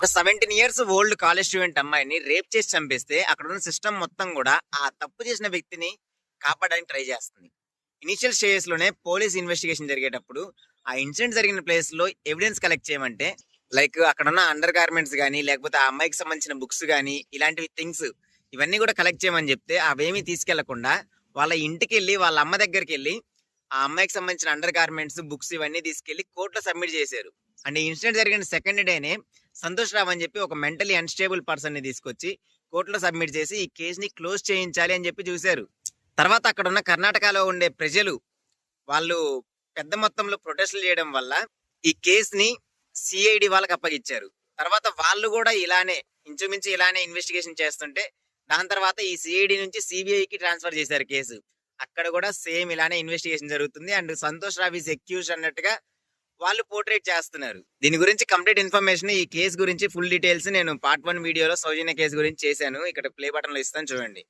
ఒక seventeen years old college student అమ్మాయిని rape చేసి చంపేస్తే అక్కడ ఉన్న సిస్టమ్ మొత్తం కూడా ఆ తప్పు చేసిన వ్యక్తిని కాపాడడానికి ట్రై చేస్తుంది. ఇనిషియల్ స్టేజెస్లోనే పోలీస్ ఇన్వెస్టిగేషన్ జరిగేటప్పుడు ఆ ఇన్సిడెంట్ జరిగిన ప్లేస్లో ఎవిడెన్స్ కలెక్ట్ చేయమంటే లైక్ అక్కడ ఉన్న అండర్ గార్మెంట్స్ కానీ లేకపోతే ఆ అమ్మాయికి సంబంధించిన బుక్స్ కానీ ఇలాంటివి థింగ్స్ ఇవన్నీ కూడా కలెక్ట్ చేయమని చెప్తే అవేమీ తీసుకెళ్ళకుండా వాళ్ళ ఇంటికి వెళ్ళి వాళ్ళ అమ్మ దగ్గరికి వెళ్ళి ఆ అమ్మాయికి సంబంధించిన అండర్ గార్మెంట్స్ బుక్స్ ఇవన్నీ తీసుకెళ్ళి కోర్టులో సబ్మిట్ చేశారు. అండ్ ఈ ఇన్సిడెంట్ జరిగిన సెకండ్ డేనే సంతోష్ రావు అని చెప్పి ఒక మెంటలీ అన్స్టేబుల్ పర్సన్ని తీసుకొచ్చి కోర్టులో సబ్మిట్ చేసి ఈ కేసుని క్లోజ్ చేయించాలి అని చెప్పి చూశారు. తర్వాత అక్కడ ఉన్న కర్ణాటకలో ఉండే ప్రజలు వాళ్ళు పెద్ద మొత్తంలో ప్రొటెస్టులు చేయడం వల్ల ఈ కేసుని సిఐడి వాళ్ళకి అప్పగిచ్చారు. తర్వాత వాళ్ళు కూడా ఇలానే ఇంచుమించు ఇలానే ఇన్వెస్టిగేషన్ చేస్తుంటే దాని తర్వాత ఈ సిఐడి నుంచి సిబిఐకి ట్రాన్స్ఫర్ చేశారు కేసు అక్కడ కూడా సేమ్ ఇలానే ఇన్వెస్టిగేషన్ జరుగుతుంది. And Santosh Rao is accuse అన్నట్టుగా వాళ్ళు పోర్ట్రేట్ చేస్తున్నారు. దీని గురించి కంప్లీట్ ఇన్ఫర్మేషన్ ఈ కేసు గురించి ఫుల్ డీటెయిల్స్ నేను పార్ట్ వన్ వీడియోలో సౌజన్య కేసు గురించి చేశాను. ఇక్కడ ప్లే బటన్లో ఇస్తాను చూడండి.